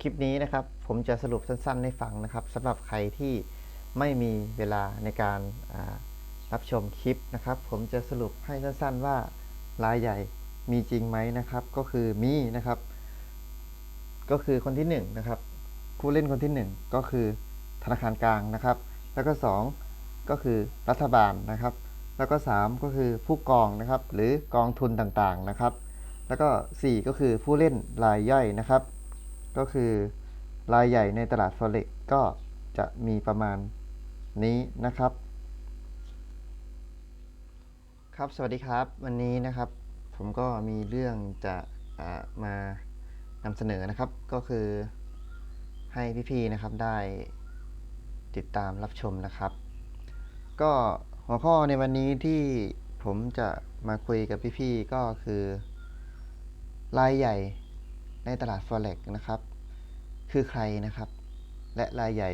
คลิปนี้นะครับผมจะสรุปสั้นๆให้ฟังนะครับสำหรับใครที่ไม่มีเวลาในการรับชมคลิปนะครับ ผมจะสรุปให้สั้นๆว่ารายใหญ่มีจริงไหมนะครับ ก็คือมีนะครับ ก็คือคนที่หนึ่งนะครับผู้เล่นคนที่หนึ่งก็คือธนาคารกลางนะครับ แล้วก็สองก็คือรัฐบาลนะครับ แล้วก็สามก็คือผู้กองนะครับ หรือกองทุนต่างๆนะครับ แล้วก็สี่ก็คือผู้เล่นรายย่อยนะครับ ก็คือรายใหญ่ในตลาด Forex ก็จะมีประมาณนี้นะครับ ครับสวัสดีครับ วันนี้นะครับ ผมก็มีเรื่องจะอ่ามานำเสนอนะครับ ก็คือให้พี่ๆนะครับได้ติดตามรับชมนะครับ ก็หัวข้อในวันนี้ที่ผมจะมาคุยกับพี่ๆก็คือ รายใหญ่ในตลาด Forex นะครับ คือใครนะครับ และรายใหญ่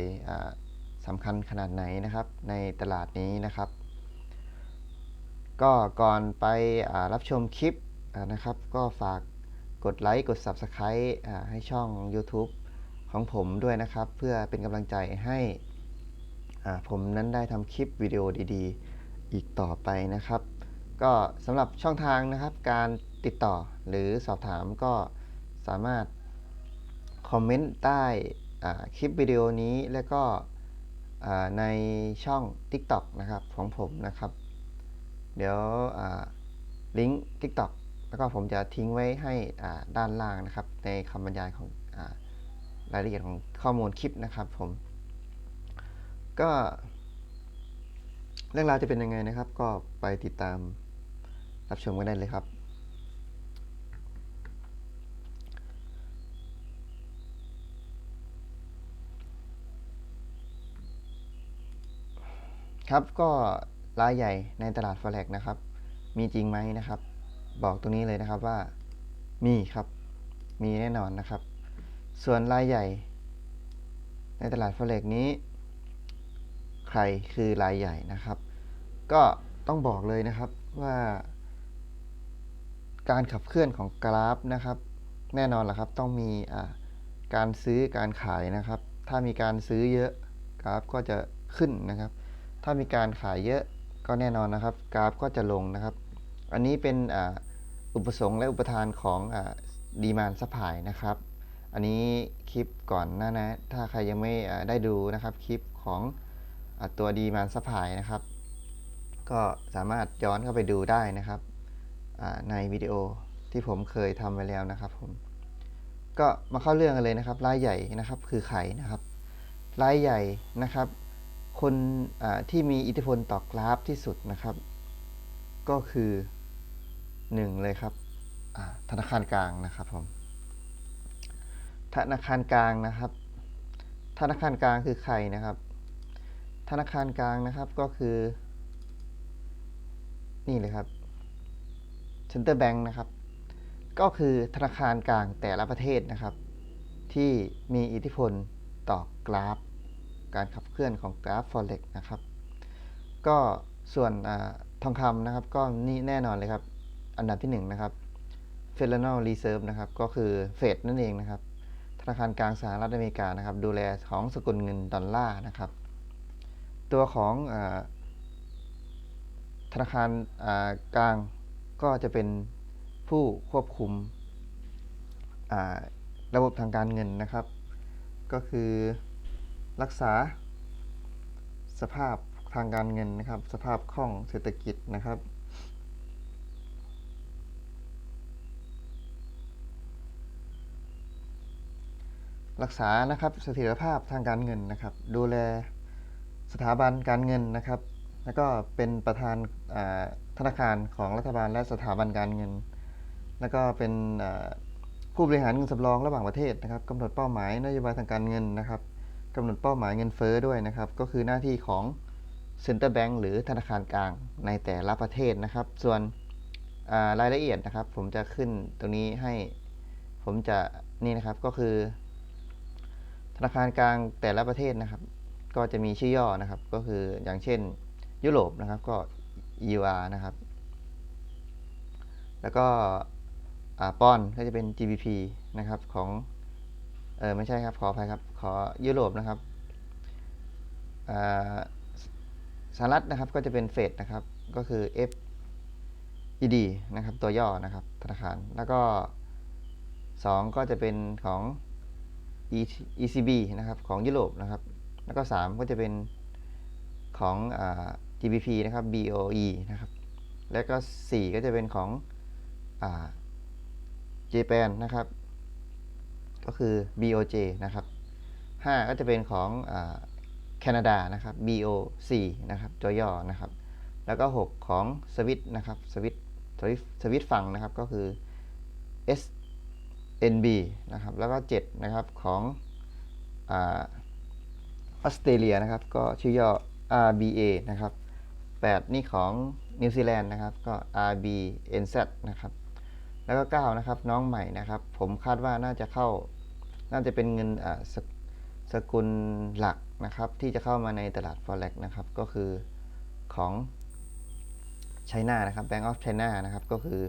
สำคัญขนาดไหนนะครับ ในตลาดนี้นะครับ ก็ก่อนไปรับชมคลิปนะครับ ก็ฝากกดไลค์กด Subscribe ให้ช่อง YouTube ของผมด้วยนะครับ เพื่อเป็นกำลังใจให้ผมนั้นได้ทำคลิปวิดีโอดีๆ อีกต่อไปนะครับ ก็สำหรับช่องทางนะครับการติดต่อหรือสอบถามก็สามารถ คอมเมนต์ใต้คลิปวิดีโอนี้แล้วก็ในช่อง TikTok นะครับของผมนะครับ เดี๋ยวลิงก์ TikTok แล้วก็ผมจะทิ้งไว้ให้ด้านล่างนะครับ ในคำบรรยายของอารายละเอียดของข้อมูลคลิปนะครับผม ก็ เรื่องราวจะเป็นยังไงนะครับ ก็ไปติดตามรับชมกันได้เลยครับ ครับก็รายใหญ่ในตลาด Forex นะครับ มีจริงไหมนะครับ บอกตรงนี้เลยนะครับว่ามีครับมีแน่นอนนะครับ ส่วนรายใหญ่ ในตลาด Forex นี้ ใครคือรายใหญ่นะครับ ก็ต้องบอกเลยนะครับว่า การขับเคลื่อนของกราฟนะครับ แน่นอนแหละครับต้องมีการซื้อการขายนะครับ ถ้ามีการซื้อเยอะกราฟก็จะขึ้นนะครับ ถ้ามีการขายเยอะก็แน่นอนนะครับ กราฟก็จะลงนะครับ อันนี้เป็นอ,อุปสงค์และอุปทานของดีมานซัพพลายนะครับ อันนี้คลิปก่อนหน้านะถ้าใครยังไม่ได้ดูนะครับคลิปของอตัวดีมานซัพพลายนะครับ ก็สามารถย้อนเข้าไปดูได้นะครับในวิดีโอที่ผมเคยทำไว้แล้วนะครับผมก็มาเข้าเรื่องกันเลยนะครับรายใหญ่นะครับคือใครนะครับรายใหญ่นะครับ คนที่มีอิทธิพลต่อกราฟที่สุดนะครับ ก็คือหนึ่งเลยครับธนาคารกลางนะครับผมธนาคารกลางนะครับ ธนาคารกลางคือใครนะครับ ธนาคารกลางนะครับก็คือ นี่เลยครับ Center Bank นะครับ ก็คือธนาคารกลางแต่ละประเทศนะครับ ที่มีอิทธิพลต่อกราฟการขับ เคลื่อนของกราฟ Forex นะครับ ก็ส่วนอทองคำนะครับ ก็นี่แน่นอนเลยครับ อันดับที่1นะครับ Federal Reserve นะครับ ก็คือเฟดนั่นเองนะครับ ธนาคารกลางสหรัฐอเมริกานะครับ ดูแลของสกุลเงินดอลลาร์นะครับ ตัวของอธนาคารกลางก็จะเป็นผู้ควบคุมระบบทางการเงินนะครับ ก็คือรักษา สภาพทางการเงินนะครับ สภาพคล่องเศรษฐกิจนะครับรักษานะครับเสถียรภาพทางการเงินนะครับ ดูแลสถาบันการเงินนะครับ แล้วก็เป็นประธานธนาคารของรัฐบาลและสถาบันการเงิน แล้วก็เป็นผู้บริหารเงินสำรองระหว่างประเทศนะครับกำหนดเป้าหมายนโยบายทางการเงินนะครับ กำหนดเป้าหมายเงินเฟ้อด้วยนะครับ ก็คือหน้าที่ของ Center Bank หรือธนาคารกลางในแต่ละประเทศนะครับ ส่วนรายละเอียดนะครับ ผมจะขึ้นตรงนี้ให้ผมจะนี่นะครับก็คือ ธนาคารกลางแต่ละประเทศนะครับ ก็จะมีชื่อย่อนะครับ ก็คืออย่างเช่นยุโรปนะครับก็ EUR นะครับ แล้วก็ปอนก็จะเป็น GBP นะครับของ เออไม่ใช่ครับ ขออภัยครับ ขอยุโรปนะครับสหรัฐนะครับก็จะเป็นเฟดนะครับ ก็คือ F ED นะครับ ตัวย่อนะครับ ธนาคาร แล้วก็ 2 ก็จะเป็นของ ECB นะครับ ของยุโรปนะครับ แล้วก็ 3 ก็จะเป็นของอ GBP นะครับ BOE นะครับ แล้วก็ 4 ก็จะเป็นของอ่า Japan นะครับ ก็คือ BOJ นะครับ 5 ก็จะเป็นของอแคนาดานะครับ BOC นะครับตัวย่อนะครับ แล้วก็ 6 ของสวิตนะครับสวิตสวิตสวิตฟังนะครับก็คือ SNB นะครับ แล้วก็ 7 นะครับของอออสเตรเลียนะครับ ก็ชื่อย่อ RBA นะครับ 8 นี่ของนิวซีแลนด์นะครับ ก็ RBNZ นะครับ แล้วก็ 9 นะครับ น้องใหม่นะครับ ผมคาดว่าน่าจะเข้า น่าจะเป็นเงินสกสกุลหลักนะครับ ที่จะเข้ามาในตลาด Forex นะครับ ก็คือของ China นะครับ Bank of China นะครับ ก็คือ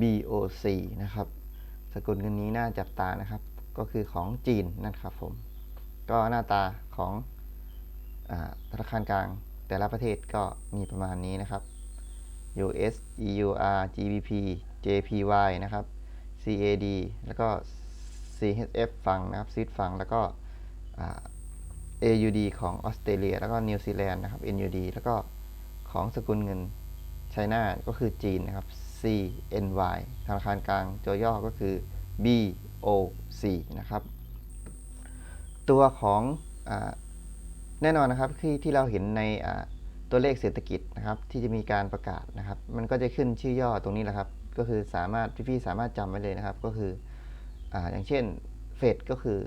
BOC นะครับ สกุลเงินนี้น่าจับตานะครับ ก็คือของจีนนะครับผม ก็หน้าตาของอธนาคารกลางแต่ละประเทศก็มีประมาณนี้นะครับ US EUR GBP JPY นะครับ CAD แล้วก็ CHF ฟังนะครับซีดฟังแล้วก็ AUD ของออสเตรเลีย แล้วก็นิวซีแลนด์นะครับ NUD แล้วก็ของสกุลเงินไชน่าก็คือจีนนะครับ CNY ธนาคารกลางตัวย่อก็คือ BOC นะครับ ตัวของอแน่นอนนะครับที่ที่เราเห็นในตัวเลขเศรษฐกิจนะครับที่จะมีการประกาศนะครับ มันก็จะขึ้นชื่อย่อตรงนี้แหละครับ ก็คือสามารถพี่ๆสามารถจำไว้เลยนะครับ ก็คือ อาอย่างเช่นเฟดก็คือ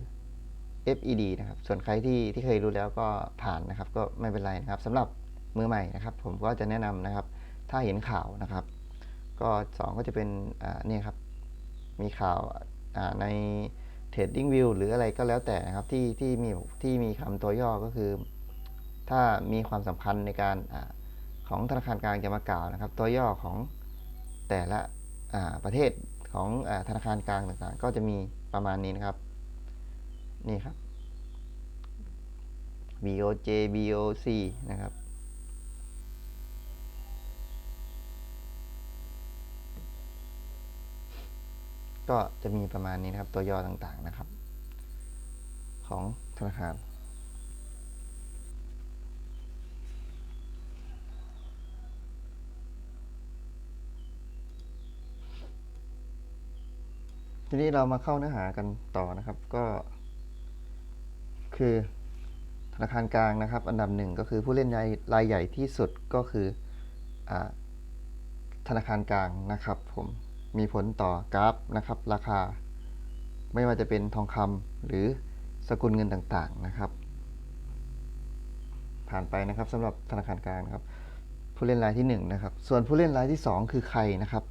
FED นะครับ ส่วนใครที่ที่เคยรู้แล้วก็ผ่านนะครับ ก็ไม่เป็นไรนะครับสำหรับมือใหม่นะครับ ผมก็จะแนะนำนะครับ ถ้าเห็นข่าวนะครับ ก็ 2 ก็จะเป็นอ่าเนี่ยครับ มีข่าวอ่าใน Trading View หรืออะไรก็แล้วแต่นะครับ ที่ที่มีที่มีคำตัวย่อก็คือ ถ้ามีความสำคัญในการอาของธนาคารกลางจะมากล่าวนะครับ ตัวย่อของแต่ละอ่าประเทศ ของอธนาคารกลางต่างๆ ก็จะมีประมาณนี้นะครับ นี่ครับ BOJ BOC นะครับก็จะมีประมาณนี้นะครับ ตัวย่อต่างๆนะครับ ของธนาคาร ทีนี้เรามาเข้าเนื้อหากันต่อนะครับ ก็ คือธนาคารกลางนะครับ อันดับหนึ่งก็คือผู้เล่นรายรายใหญ่ที่สุดก็คืออธนาคารกลางนะครับ ผมมีผลต่อกราฟนะครับ ราคา ไม่ว่าจะเป็นทองคำหรือสกุลเงินต่างๆนะครับ ผ่านไปนะครับสำหรับธนาคารกลางครับ ผู้เล่นรายที่หนึ่งนะครับส่วนผู้เล่นรายที่สองคือใครนะครับ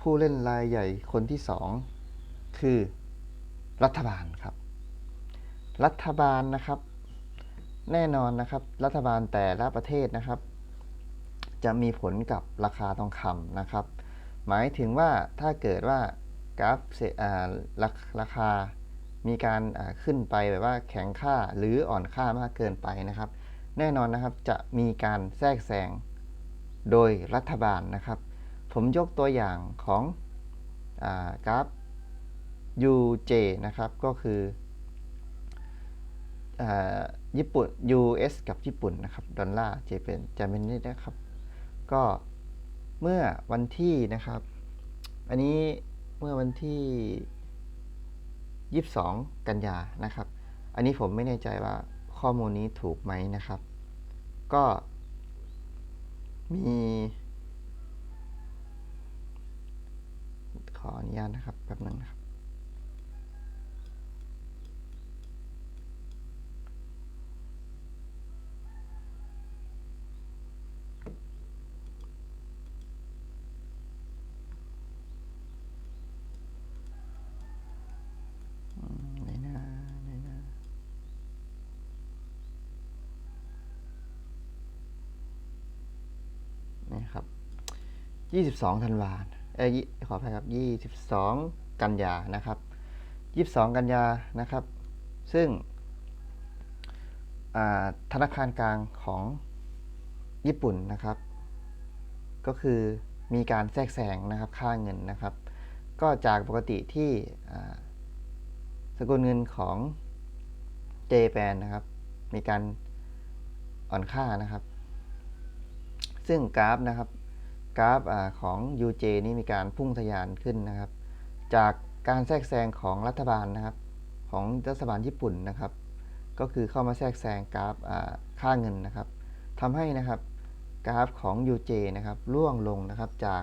ผู้เล่นรายใหญ่คนที่สอง คือรัฐบาลครับ รัฐบาลนะครับ แน่นอนนะครับ รัฐบาลแต่ละประเทศนะครับ จะมีผลกับราคาทองคำนะครับ หมายถึงว่าถ้าเกิดว่ากราฟเอ่าราราคามีการขึ้นไปแบบว่าแข็งค่าหรืออ่อนค่ามากเกินไปนะครับ แน่นอนนะครับจะมีการแทรกแซงโดยรัฐบาลนะครับ ผมยกตัวอย่างของอกราฟ UJ นะครับ ก็คืออาญี่ปุ่น US กับญี่ปุ่นนะครับ ดอลลาร์เจเป็นจาเป็นนี่นะครับ ก็เมื่อวันที่นะครับ อันนี้เมื่อวันที่ 22 กันยานะครับ อันนี้ผมไม่แน่ใจว่าข้อมูลนี้ถูกไหมนะครับ ก็มีขออนุญาตนะครับแป๊บหนึงนะครับ ยี่สิบสองธันวาเอ้ขออภัยครับยี่สิบสองกันยานะครับยี่สิบสองกันยานะครับ ซึ่งธนาคารกลางของญี่ปุ่นนะครับ ก็คือมีการแทรกแซงนะครับค่าเงินนะครับ ก็จากปกติที่สกุลเงินของเจแปนนะครับ มีการอ่อนค่านะครับ ซึ่งกราฟนะครับ กราฟอของ UJ นี่มีการพุ่งทะยานขึ้นนะครับ จากการแทรกแซงของรัฐบาลนะครับ ของรัฐบาลญี่ปุ่นนะครับ ก็คือเข้ามาแทรกแซงกราฟค่าเงินนะครับทำให้นะครับกราฟของ UJ นะครับร่วงลงนะครับจาก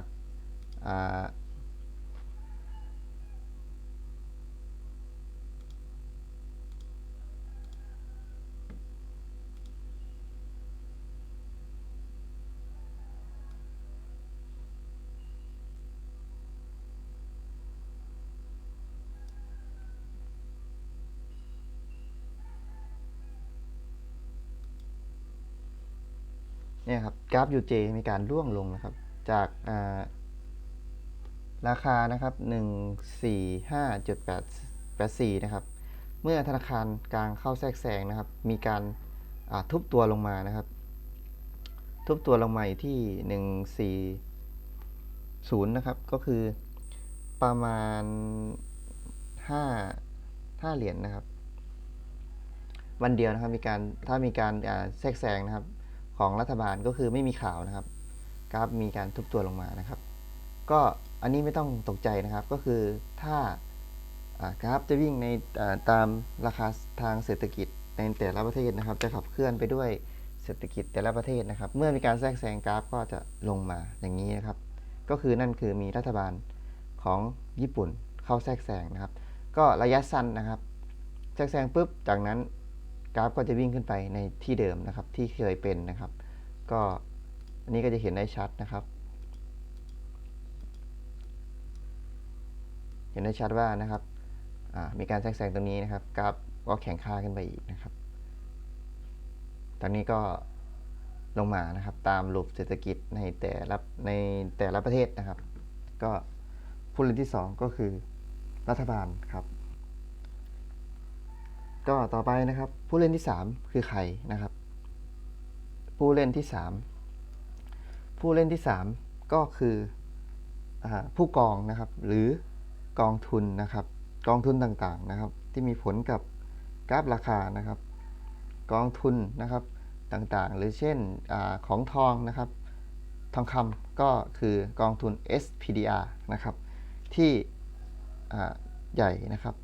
เนี่ยครับกราฟ UJ มีการร่วงลงนะครับ จาการาคานะครับ 145.84 นะครับ เมื่อธนาคารกลางเข้าแทรกแซงนะครับ มีการาทุบตัวลงมานะครับ ทุบตัวลงมาอยู่ที่ 140 นะครับ ก็คือประมาณ 5 5 เหรียญนะครับ วันเดียวนะครับมีการถ้ามีการแทรกแซงนะครับ ของรัฐบาลก็คือไม่มีข่าวนะครับ กราฟมีการทุบตัวลงมานะครับ ก็อันนี้ไม่ต้องตกใจนะครับ ก็คือถ้ากราฟจะวิ่งในตามราคาทางเศรษฐกิจในแต่ละประเทศนะครับ จะขับเคลื่อนไปด้วยเศรษฐกิจแต่ละประเทศนะครับ เมื่อมีการแทรกแซงกราฟก็จะลงมาอย่างนี้นะครับ ก็คือนั่นคือมีรัฐบาลของญี่ปุ่นเข้าแทรกแซงนะครับ ก็ระยะสั้นนะครับ แทรกแซงปุ๊บจากนั้น กราฟก็จะวิ่งขึ้นไปในที่เดิมนะครับ ที่เคยเป็นนะครับ ก็อันนี้ก็จะเห็นได้ชัดนะครับ เห็นได้ชัดว่านะครับมีการแทรกแซงตรงนี้นะครับ กราฟก็แข็งค่าขึ้นไปอีกนะครับ ตอนนี้ก็ลงมานะครับตามรูปเศรษฐกิจในแต่ละในแต่ละประเทศนะครับ ก็ผู้เล่นที่ 2 ก็คือรัฐบาลครับ ก็ต่อไปนะครับ ผู้เล่นที่ 3 คือใครนะครับ ผู้เล่นที่ 3 ผู้เล่นที่ 3 ก็คืออผู้กองนะครับ หรือกองทุนนะครับ กองทุนต่างๆนะครับ ที่มีผลกับกราฟราคานะครับ กองทุนนะครับต่างๆ หรือเช่นอของทองนะครับ ทองคำก็คือกองทุน SPDR นะครับ ที่ใหญ่นะครับ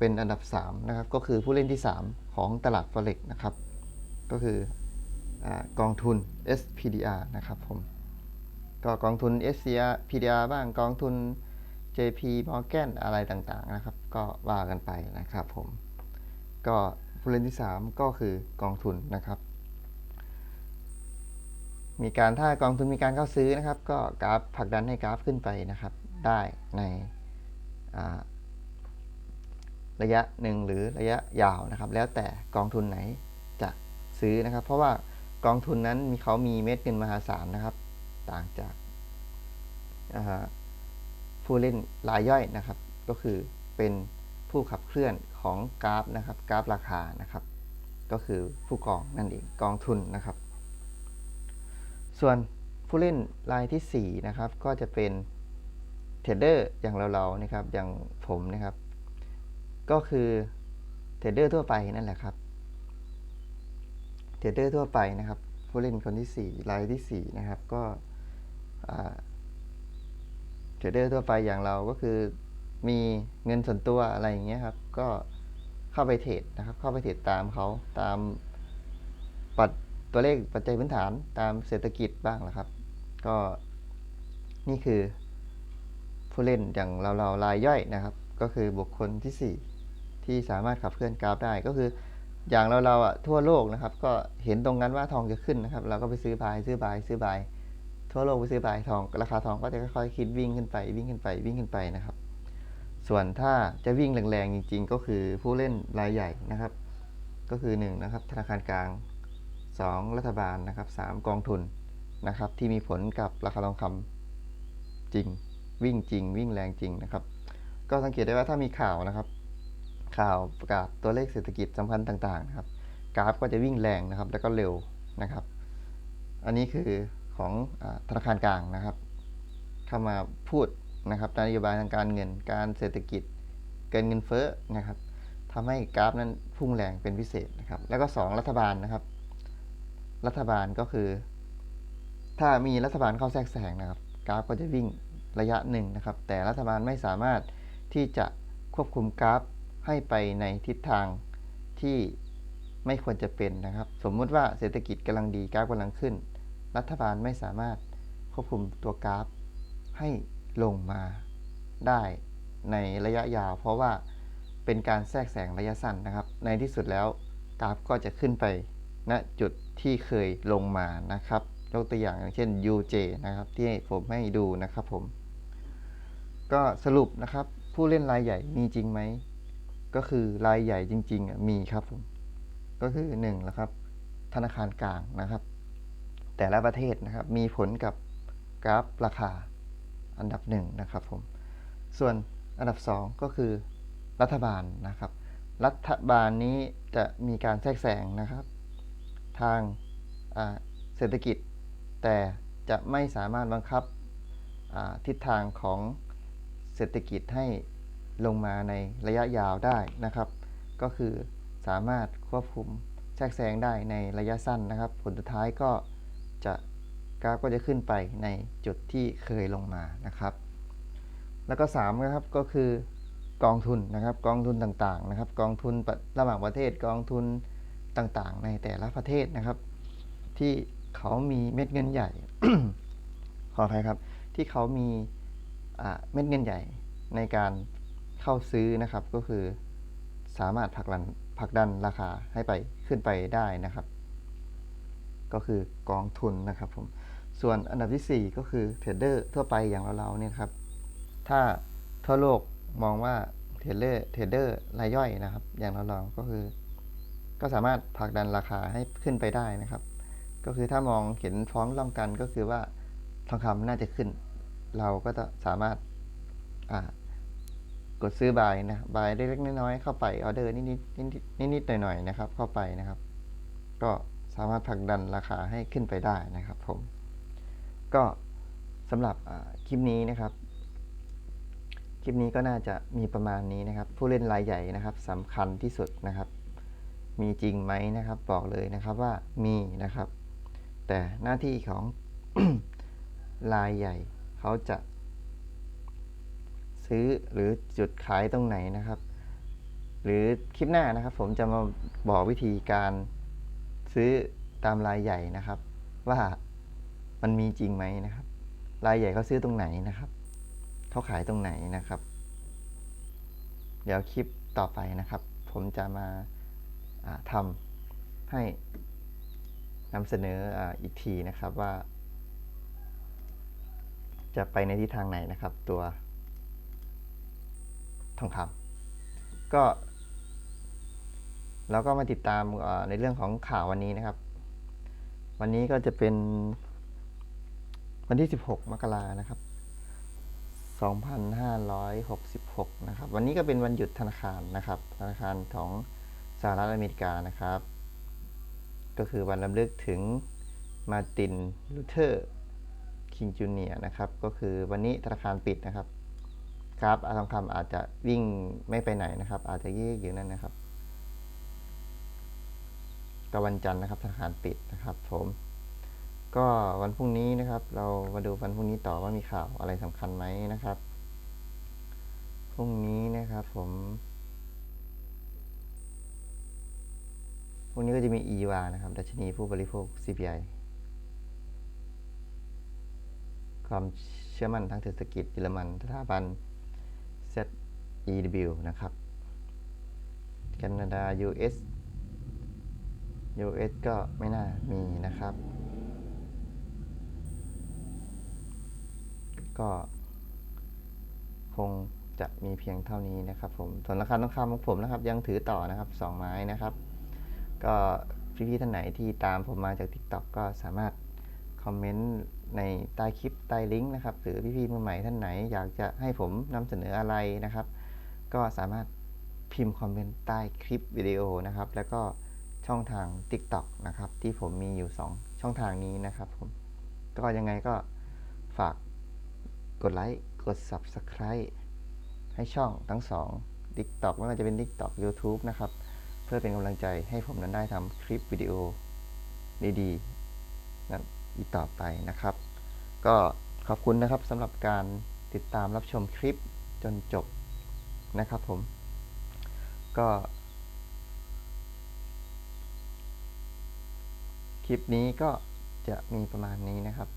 เป็นอันดับ3นะครับก็คือผู้เล่นที่ 3 ของตลาด Forex นะครับ ก็คืออกองทุน SPDR นะครับผมก็กองทุน SCR PDR บ้างกองทุน JP Morgan อะไรต่างๆนะครับ ก็ว่ากันไปนะครับผมก็ผู้เล่นที่ 3 ก็คือกองทุนนะครับ มีการถ้ากองทุนมีการเข้าซื้อนะครับ ก็กราฟผลักดันให้กราฟขึ้นไปนะครับ ได้ในอ่า ระยะหนึ่งหรือระยะยาวนะครับ แล้วแต่กองทุนไหนจะซื้อนะครับ เพราะว่ากองทุนนั้นมีเขามีเม็ดเงินมหาศาลนะครับ ต่างจากผู้เล่นรายย่อยนะครับ ก็คือเป็นผู้ขับเคลื่อนของกราฟนะครับ กราฟราคานะครับ ก็คือผู้กองนั่นเองกองทุนนะครับ ส่วนผู้เล่นรายทีสี่4นะครับก็จะเป็นเทรดเดอร์อย่างเราๆนะครับอย่างผมนะครับ ก็คือเทรดเดอร์ทั่วไปนั่นแหละครับเทรดเดอร์ทั่วไปนะครับผู้เล่นคนที่4รายทีสี่4นะครับก็เทรดเดอร์ทั่วไปอย่างเราก็คือมีเงินส่วนตัวอะไรอย่างเงี้ยครับ ก็เข้าไปเทรดนะครับ เข้าไปเทรดตามเขาตามปัดตัวเลขปัจจัยพื้นฐานตามเศรษฐกิจบ้างละครับ ก็นี่คือผู้เล่นอย่างเราเรารายย่อยนะครับ ก็คือบุคคลที่ 4 ที่สามารถขับเคลื่อนกราฟได้ก็คือ อย่างเราเราอะทั่วโลกนะครับ ก็เห็นตรงนั้นว่าทองจะขึ้นนะครับ เราก็ไปซื้อบายซื้อบายซื้อบายทั่วโลกไปซื้อบายทอง ราคาทองก็จะค่อยๆคิดวิ่งขึ้นไปวิ่งขึ้นไปวิ่งขึ้นไปนะครับ ส่วนถ้าจะวิ่งแรงๆจริง ๆ ก็คือผู้เล่นรายใหญ่นะครับ ก็คือ1นะครับธนาคารกลาง 2 รัฐบาลนะครับ3กองทุนนะครับที่มีผลกับราคาทองคำจริง วิ่งจริง วิ่งแรงจริงนะครับ ก็สังเกตได้ว่าถ้ามีข่าวนะครับ ข่าวประกาศตัวเลขเศรษฐกิจสำคัญต่างๆนะครับ กราฟก็จะวิ่งแรงนะครับ แล้วก็เร็วนะครับ อันนี้คือของอธนาคารกลางนะครับ เข้ามาพูดนะครับนโยบายทางการเงิน การเศรษฐกิจ เกินเงินเฟ้อนะครับทำให้กราฟนั้นพุ่งแรงเป็นพิเศษนะครับ แล้วก็ 2 รัฐบาลนะครับ รัฐบาลก็คือ ถ้ามีรัฐบาลเข้าแทรกแซงนะครับ กราฟก็จะวิ่งระยะหนึ่งนะครับ แต่รัฐบาลไม่สามารถที่จะควบคุมกราฟ ให้ไปในทิศทางที่ไม่ควรจะเป็นนะครับ สมมุติว่าเศรษฐกิจกำลังดีกราฟกำลังขึ้น รัฐบาลไม่สามารถควบคุมตัวกราฟให้ลงมาได้ในระยะยาว เพราะว่าเป็นการแทรกแซงระยะสั้นนะครับ ในที่สุดแล้วกราฟก็จะขึ้นไปณจุดที่เคยลงมานะครับยกตัวอย่างอย่างเช่น UJ นะครับ ที่ผมให้ดูนะครับผม ก็สรุปนะครับผู้เล่นรายใหญ่มีจริงไหม ก็คือรายใหญ่จริงๆมีครับผมก็คือ1นะครับ ธนาคารกลางนะครับ แต่ละประเทศนะครับ มีผลกับกราฟราคาอันดับหนึ่งนะครับผมส่วนอันดับ 2 ก็คือรัฐบาลนะครับ รัฐบาลนี้จะมีการแทรกแซงนะครับ ทางเศรษฐกิจ แต่จะไม่สามารถบังคับทิศทางของเศรษฐกิจให้ ลงมาในระยะยาวได้นะครับ ก็คือสามารถควบคุมแทรกแซงได้ในระยะสั้นนะครับ ผลสุดท้ายก็จะกราฟก็จะขึ้นไปในจุดที่เคยลงมานะครับ แล้วก็3นะครับก็คือกองทุนนะครับ กองทุนต่างๆนะครับ กองทุนระหว่างประเทศกองทุนต่างๆ ในแต่ละประเทศนะครับ ที่เขามีเม็ดเงินใหญ่ ขออภัยครับ ที่เขามีเม็ดเงินใหญ่ในการ เข้าซื้อนะครับ ก็คือสามารถผลักดันผลักดันราคาให้ไปขึ้นไปได้นะครับ ก็คือกองทุนนะครับผมส่วนอันดับทีสี่ 4 ก็คือเทรดเดอร์ทั่วไปอย่างเราๆเนี่ยครับถ้าทั่วโลกมองว่าเทรดเดอร์เทรดเดอร์รายย่อยนะครับ อย่างเราๆก็คือ ก็สามารถผลักดันราคาให้ขึ้นไปได้นะครับ ก็คือถ้ามองเห็นฟ้องร้องกันก็คือว่าทองคำน่าจะขึ้น เราก็จะสามารถอ่า กดซื้อบายนะบายเล็กๆน้อยๆเข้าไปออเดอร์นิดๆนิดๆหน่อยๆนะครับ เข้าไปนะครับ ก็สามารถผลักดันราคาให้ขึ้นไปได้นะครับ ผม ก็สำหรับคลิปนี้นะครับคลิปนี้ก็น่าจะมีประมาณนี้นะครับ ผู้เล่นรายใหญ่นะครับสำคัญที่สุดนะครับ มีจริงไหมนะครับ บอกเลยนะครับว่ามีนะครับ แต่หน้าที่ของรายใหญ่เขาจะ ซื้อหรือจุดขายตรงไหนนะครับ หรือคลิปหน้านะครับ ผมจะมาบอกวิธีการซื้อตามรายใหญ่นะครับ ว่ามันมีจริงไหมนะครับ รายใหญ่เขาซื้อตรงไหนนะครับเขาขายตรงไหนนะครับ เดี๋ยวคลิปต่อไปนะครับ ผมจะมาาทำให้นำเสนอออีกทีนะครับว่า จะไปในทิศทางไหนนะครับตัว ทองคำก็แล้วก็มาติดตามในเรื่องของข่าววันนี้นะครับ วันนี้ก็จะเป็นวันที่ 16 มกรานะครับ 2566 นะครับ วันนี้ก็เป็นวันหยุดธนาคารนะครับ ธนาคารของสหรัฐอเมริกานะครับ ก็คือวันรำลึกถึงมาตินลูเทอร์คิงจูเนียนะครับ ก็คือวันนี้ธนาคารปิดนะครับ ครับอาทองคำอาจจะวิ่งไม่ไปไหนนะครับ อาจจะยืดอยู่นั่นนะครับก็วันจันทร์นะครับธนาคารปิดนะครับ ผม ก็วันพรุ่งนี้นะครับ เรามาดูวันพรุ่งนี้ต่อว่ามีข่าวอะไรสำคัญไหมนะครับพรุ่งนี้นะครับ ผมพรุ่งนี้ก็จะมี EVA นะครับดัชนีผู้บริโภค CPI ความเชื่อมั่นทางเศรษฐกิจเยอรมันสถาบัน E.W. นะครับแคนาดา US US ก็ไม่น่ามีนะครับ ก็คงจะมีเพียงเท่านี้นะครับผมส่วนราคาทองคำของผมนะครับ ยังถือต่อนะครับสองไม้นะครับ ก็พี่ๆท่านไหนที่ตามผมมาจาก TikTok ก็สามารถคอมเมนต์ในใต้คลิปใต้ลิงก์นะครับ หรือพี่ๆมือใหม่ท่านไหนอยากจะให้ผมนำเสนออะไรนะครับ ก็สามารถพิมพ์คอมเมนต์ใต้คลิปวิดีโอนะครับ แล้วก็ช่องทาง TikTok นะครับ ที่ผมมีอยู่ 2 ช่องทางนี้นะครับผมก็ยังไงก็ฝากกดไลค์กด Subscribe ให้ช่องทั้ง 2 TikTok ไม่ว่าจะเป็น TikTok YouTube นะครับ เพื่อเป็นกำลังใจให้ผมนั้นได้ทำคลิปวิดีโอดีๆนั้นอีกต่อไปนะครับ ก็ขอบคุณนะครับสำหรับการติดตามรับชมคลิปจนจบ นะครับผม ก็ คลิปนี้ก็จะมีประมาณนี้นะครับ